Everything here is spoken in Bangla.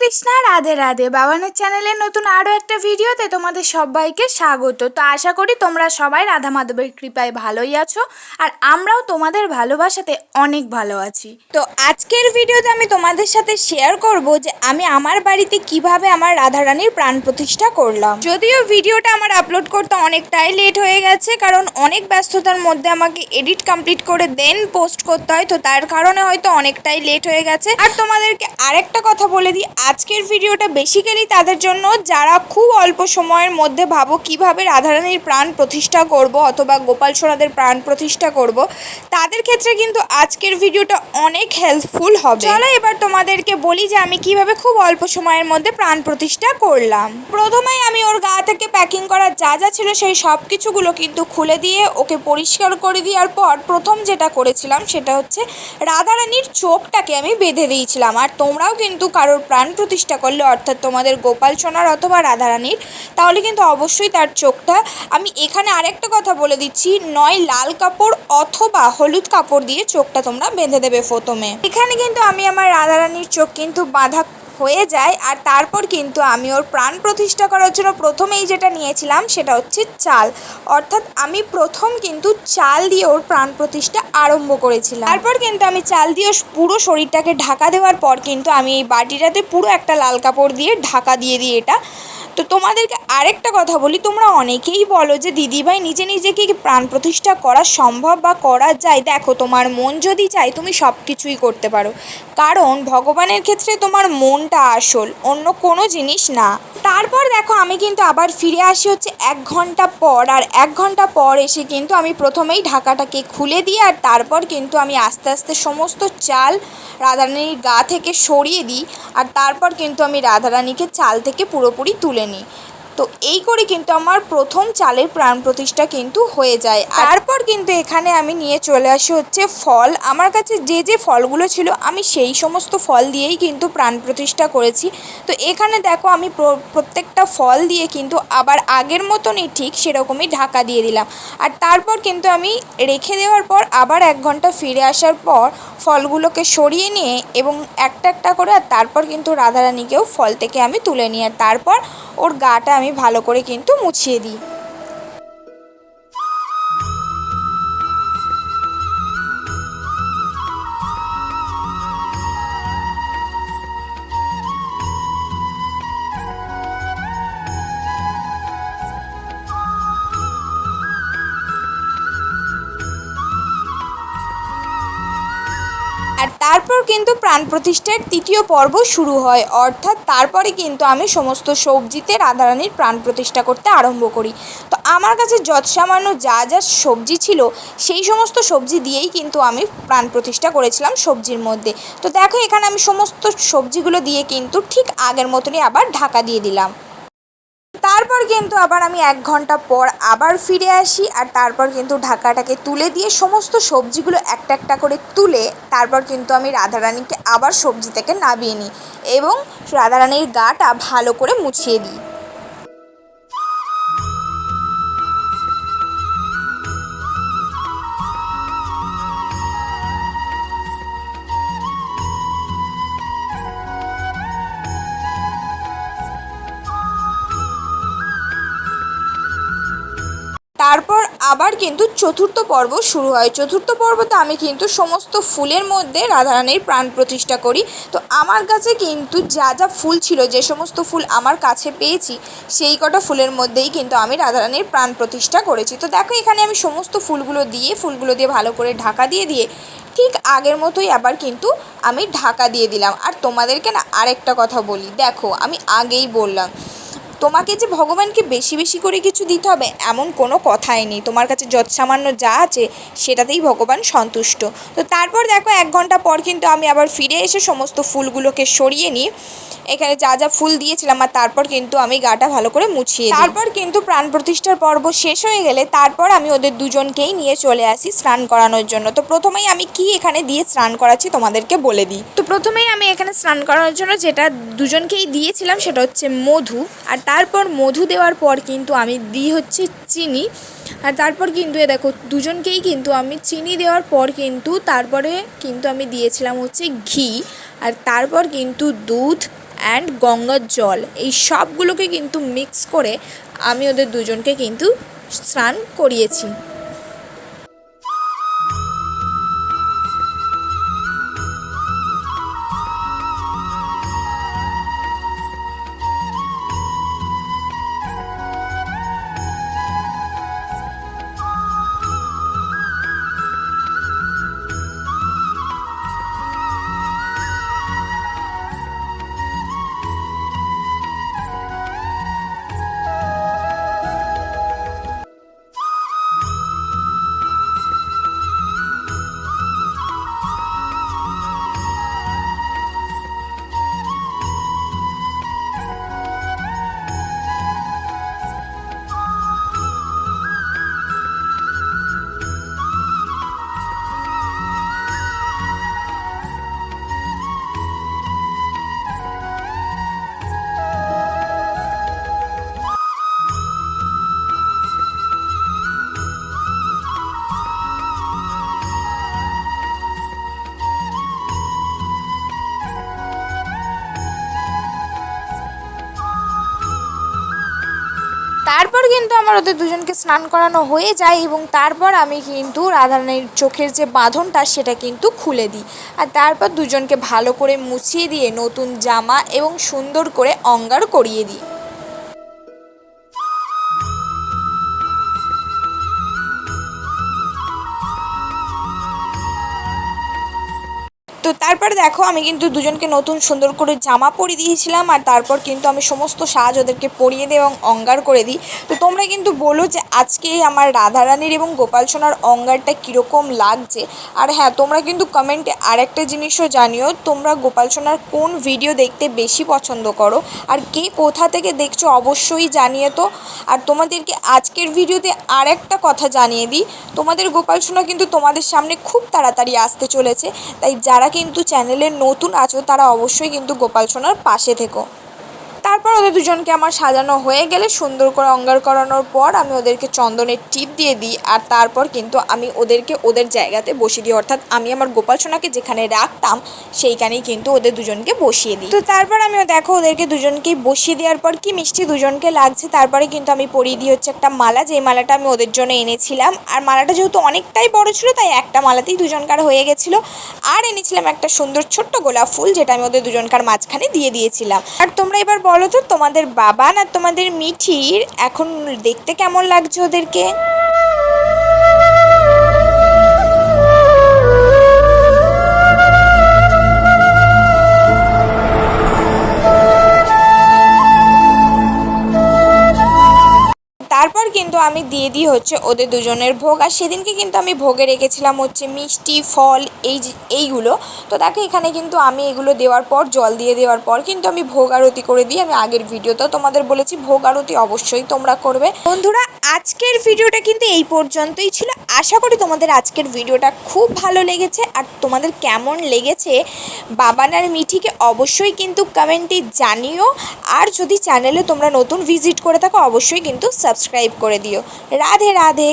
কৃষ্ণা রাধে রাধে। বাবানের চ্যানেলে নতুন আরও একটা ভিডিওতে তোমাদের সবাইকে স্বাগত। তো আশা করি তোমরা সবাই রাধা মাধবের কৃপায় ভালোই আছো আর আমরাও তোমাদের ভালোবাসাতে অনেক ভালো আছি। তো আজকের ভিডিওতে আমি তোমাদের সাথে শেয়ার করব যে আমি আমার বাড়িতে কীভাবে আমার রাধারানীর প্রাণ প্রতিষ্ঠা করলাম। যদিও ভিডিওটা আমার আপলোড করতে অনেকটাই লেট হয়ে গেছে, কারণ অনেক ব্যস্ততার মধ্যে আমাকে এডিট কমপ্লিট করে দেন পোস্ট করতে হয়, তো তার কারণে হয়তো অনেকটাই লেট হয়ে গেছে। আর তোমাদেরকে আরেকটা কথা বলে দিই আজকের ভিডিওটা বেসিক্যালি তাদের জন্য যারা খুব অল্প সময়ের মধ্যে ভাবো কীভাবে রাধারানীর প্রাণ প্রতিষ্ঠা করব অথবা গোপাল সোনাদের প্রাণ প্রতিষ্ঠা করব, তাদের ক্ষেত্রে কিন্তু আজকের ভিডিওটা অনেক হেল্পফুল হবে। চলো এবার তোমাদেরকে বলি যে আমি কীভাবে খুব অল্প সময়ের মধ্যে প্রাণ প্রতিষ্ঠা করলাম। প্রথমেই আমি ওর গা থেকে প্যাকিং করা যা যা ছিল সেই সব কিছুগুলো কিন্তু খুলে দিয়ে ওকে পরিষ্কার করে দেওয়ার পর প্রথম যেটা করেছিলাম সেটা হচ্ছে রাধারানীর চোখটাকে আমি বেঁধে দিয়েছিলাম। আর তোমরাও কিন্তু কারোর প্রাণ প্রতিষ্ঠা করলে, অর্থাৎ তোমাদের গোপাল সোনার অথবা রাধারানীর, তাহলে কিন্তু অবশ্যই তার চোখটা, আমি এখানে আরেকটা কথা বলে দিচ্ছি, নয় লাল কাপড় অথবা হলুদ কাপড় দিয়ে চোখটা তোমরা বেঁধে দেবে প্রথমে। এখানে কিন্তু আমি আমার রাধারানীর চোখ কিন্তু বাঁধা হয়ে যায় আর তারপর কিন্তু আমি ওর প্রাণ প্রতিষ্ঠা করার জন্য প্রথমেই যেটা নিয়েছিলাম সেটা হচ্ছে চাল। অর্থাৎ আমি প্রথম কিন্তু চাল দিয়ে ওর প্রাণ প্রতিষ্ঠা আরম্ভ করেছিলাম। তারপর কিন্তু আমি চাল দিয়ে পুরো শরীরটাকে ঢাকা দেওয়ার পর কিন্তু আমি এই বাটিটাতে পুরো একটা লাল কাপড় দিয়ে ঢাকা দিয়ে দিই এটা। তো তোমাদেরকে আরেকটা কথা বলি, তোমরা অনেকেই বলো যে দিদিভাই নিজে নিজেকে প্রাণ প্রতিষ্ঠা করা সম্ভব বা করা যায়? দেখো, তোমার মন যদি চায় তুমি সব কিছুই করতে পারো। কারণ ভগবানের ক্ষেত্রে তোমার মনটা আসল, অন্য কোনো জিনিস না। তারপর দেখো আমি কিন্তু আবার ফিরে আসি হচ্ছে এক ঘণ্টা পর, আর এক ঘণ্টা পর এসে কিন্তু আমি প্রথমেই ঢাকাটাকে খুলে দিই, আর তারপর কিন্তু আমি আস্তে আস্তে সমস্ত চাল রাধারানীর গা থেকে সরিয়ে দিই, আর তারপর কিন্তু আমি রাধারানীকে চাল থেকে পুরোপুরি তুলে নিই। তো এই করে কিন্তু আমার প্রথম চালের প্রাণ প্রতিষ্ঠা কিন্তু হয়ে যায়। তারপর কিন্তু এখানে আমি নিয়ে চলে আসি হচ্ছে ফল। আমার কাছে যে যে ফলগুলো ছিল, আমি সেই সমস্ত ফল দিয়েই কিন্তু প্রাণ প্রতিষ্ঠা করেছি। তো এখানে দেখো আমি প্র- প্রত্যেকটা ফল দিয়ে কিন্তু আবার আগের মতনই ঠিক সেরকমই ঢাকা দিয়ে দিলাম। আর তারপর কিন্তু আমি রেখে দেওয়ার পর আবার এক ঘণ্টা ফিরে আসার পর ফলগুলোকে সরিয়ে নিয়ে এবং একটা একটা করে আর তারপর কিন্তু রাধারানীকেও ফল থেকে আমি তুলে নিয়ে তারপর ওর গাটা আমি ভালো করে কিন্তু মুছিয়ে দিই। কিন্তু প্রাণ প্রতিষ্ঠার তৃতীয় পর্ব শুরু হয়। অর্থাৎ তারপরে কিন্তু আমি সমস্ত সবজিতে রাধারানীর প্রাণ প্রতিষ্ঠা করতে আরম্ভ করি। তো আমার কাছে যত সামান্য যা যা সবজি ছিল, সেই সমস্ত সবজি দিয়েই কিন্তু আমি প্রাণ প্রতিষ্ঠা করেছিলাম সবজির মধ্যে। তো দেখো এখানে আমি সমস্ত সবজিগুলো দিয়ে কিন্তু ঠিক আগের মতনই আবার ঢাকা দিয়ে দিলাম। তারপর কিন্তু আবার আমি এক ঘণ্টা পর আবার ফিরে আসি আর তারপর কিন্তু ঢাকাটাকে তুলে দিয়ে সমস্ত সবজিগুলো একটা একটা করে তুলে তারপর কিন্তু আমি রাধারানীকে আবার সবজি থেকে নামিয়ে নিই এবং রাধারানীর গাটা ভালো করে মুছিয়ে দিই। চতুর্থ পর্ব শুরু হয়। চতুর্থ পর্বতে আমি কিন্তু সমস্ত ফুলের মধ্যে রাধারানীর প্রাণ প্রতিষ্ঠা করি। তো আমার কাছে কিন্তু যা যা ফুল ছিল, যে সমস্ত ফুল আমার কাছে পেয়েছি, সেই কটা ফুলের মধ্যেই কিন্তু আমি রাধারানীর প্রাণ প্রতিষ্ঠা করেছি। তো দেখো, এখানে আমি সমস্ত ফুলগুলো দিয়ে ফুলগুলো দিয়ে ভালো করে ঢাকা দিয়ে দিয়ে, ঠিক আগের মতোই আবার কিন্তু আমি ঢাকা দিয়ে দিলাম। আর তোমাদেরকে না আরেকটা কথা বলি। দেখো, আমি আগেই বললাম তোমাকে যে ভগবানকে বেশি বেশি করে কিছু দিতে হবে, এমন কোনো কথাই নেই। তোমার কাছে যৎ সামান্য যা আছে, সেটাতেই ভগবান সন্তুষ্ট। তো তারপর দেখো, এক ঘণ্টা পর কিন্তু আমি আবার ফিরে এসে সমস্ত ফুলগুলোকে সরিয়ে নিই। এখানে যা যা ফুল দিয়েছিলাম, আর তারপর কিন্তু আমি গাটা ভালো করে মুছিয়ে তারপর কিন্তু প্রাণ প্রতিষ্ঠার পর্ব শেষ হয়ে গেলে তারপর আমি ওদের দুজনকেই নিয়ে চলে আসি স্নান করানোর জন্য। তো প্রথমেই আমি কি এখানে দিয়ে স্নান করাচ্ছি তোমাদেরকে বলে দিই। তো প্রথমেই আমি এখানে স্নান করানোর জন্য যেটা দুজনকেই দিয়েছিলাম, সেটা হচ্ছে মধু। আর তারপর মধু দেওয়ার পর কিন্তু আমি দিই হচ্ছে চিনি। আর তারপর কিন্তু এ দেখো, দুজনকেই কিন্তু আমি চিনি দেওয়ার পর কিন্তু তারপরে কিন্তু আমি দিয়েছিলাম হচ্ছে ঘি। আর তারপর কিন্তু দুধ অ্যান্ড গঙ্গার জল, এই সবগুলোকে কিন্তু মিক্স করে আমি ওদের দুজনকে কিন্তু স্নান করিয়েছি। আমার ওদের দুজনকে স্নান করানো হয়ে যায় এবং তারপর আমি কিন্তু রাধারানীর চোখের যে বাঁধনটা সেটা কিন্তু খুলে দিই। আর তারপর দুজনকে ভালো করে মুছিয়ে দিয়ে নতুন জামা এবং সুন্দর করে অঙ্গার করিয়ে দিই। তারপরে দেখো, আমি কিন্তু দুজনকে নতুন সুন্দর করে জামা পরিয়ে দিয়েছিলাম আর তারপর কিন্তু আমি সমস্ত সাজ ওদেরকে পরিয়ে দিই এবং অঙ্গার করে দিই। তো তোমরা কিন্তু বলো যে আজকে আমার রাধারানীর এবং গোপাল সোনার অঙ্গারটা কীরকম লাগছে? আর হ্যাঁ তোমরা কিন্তু কমেন্টে আরেকটা জিনিসও জানিও, তোমরা গোপাল সোনার কোন ভিডিও দেখতে বেশি পছন্দ করো? আর কে কোথা থেকে দেখছ অবশ্যই জানিয়ে তো। আর তোমাদেরকে আজকের ভিডিওতে আরেকটা কথা জানিয়ে দিই, তোমাদের গোপাল সোনা কিন্তু তোমাদের সামনে খুব তাড়াতাড়ি আসতে চলেছে। তাই যারা কিন্তু চ্যানেলে নতুন আছো তারা অবশ্যই কিন্তু গোপাল সোনার পাশে থেকো। তারপর ওদের দুজনকে আমার সাজানো হয়ে গেলে সুন্দর করে অঙ্গার করানোর পর আমি ওদেরকে চন্দনের টিপ দিয়ে দিই, আর তারপর কিন্তু আমি ওদেরকে ওদের জায়গাতে বসিয়ে দিই। অর্থাৎ আমি আমার গোপাল সোনাকে যেখানে রাখতাম, সেইখানেই কিন্তু ওদের দুজনকে বসিয়ে দিই। তো তারপর আমি দেখো ওদেরকে দুজনকেই বসিয়ে দেওয়ার পর কি মিষ্টি দুজনকে লাগছে। তারপরে কিন্তু আমি পরিয়ে দিই হচ্ছে একটা মালা, যেই মালাটা আমি ওদের জন্য এনেছিলাম। আর মালাটা যেহেতু অনেকটাই বড় ছিল, তাই একটা মালাতেই দুজনকার হয়ে গেছিল। আর এনেছিলাম একটা সুন্দর ছোট্ট গোলাপ ফুল, যেটা আমি ওদের দুজনকার মাঝখানে দিয়ে দিয়েছিলাম। আর তোমরা এবার বলো তো তোমাদের বাবা না তোমাদের মিঠির? এখন দেখতে কেমন লাগছে ওদেরকে? তারপর কিন্তু আমি দিয়ে দিই হচ্ছে ওদের দুজনের ভোগ, আর সেদিনকে কিন্তু আমি ভোগে রেখেছিলাম হচ্ছে মিষ্টি, ফল, এই এইগুলো। তো দেখো এখানে কিন্তু আমি এগুলো দেওয়ার পর, জল দিয়ে দেওয়ার পর কিন্তু আমি ভোগ আরতি করে দিই। আমি আগের ভিডিওতেও তোমাদের বলেছি, ভোগ আরতি অবশ্যই তোমরা করবে। বন্ধুরা, আজকের ভিডিওটা কিন্তু এই পর্যন্তই ছিল। আশা করি তোমাদের আজকের ভিডিওটা খুব ভালো লেগেছে। আর তোমাদের কেমন লেগেছে বাবানার মিঠিকে অবশ্যই কিন্তু কমেন্টে জানিও। আর যদি চ্যানেলে তোমরা নতুন ভিজিট করে থাকো, অবশ্যই কিন্তু সাবস্ক্রাইব করে দিও। রাধে রাধে।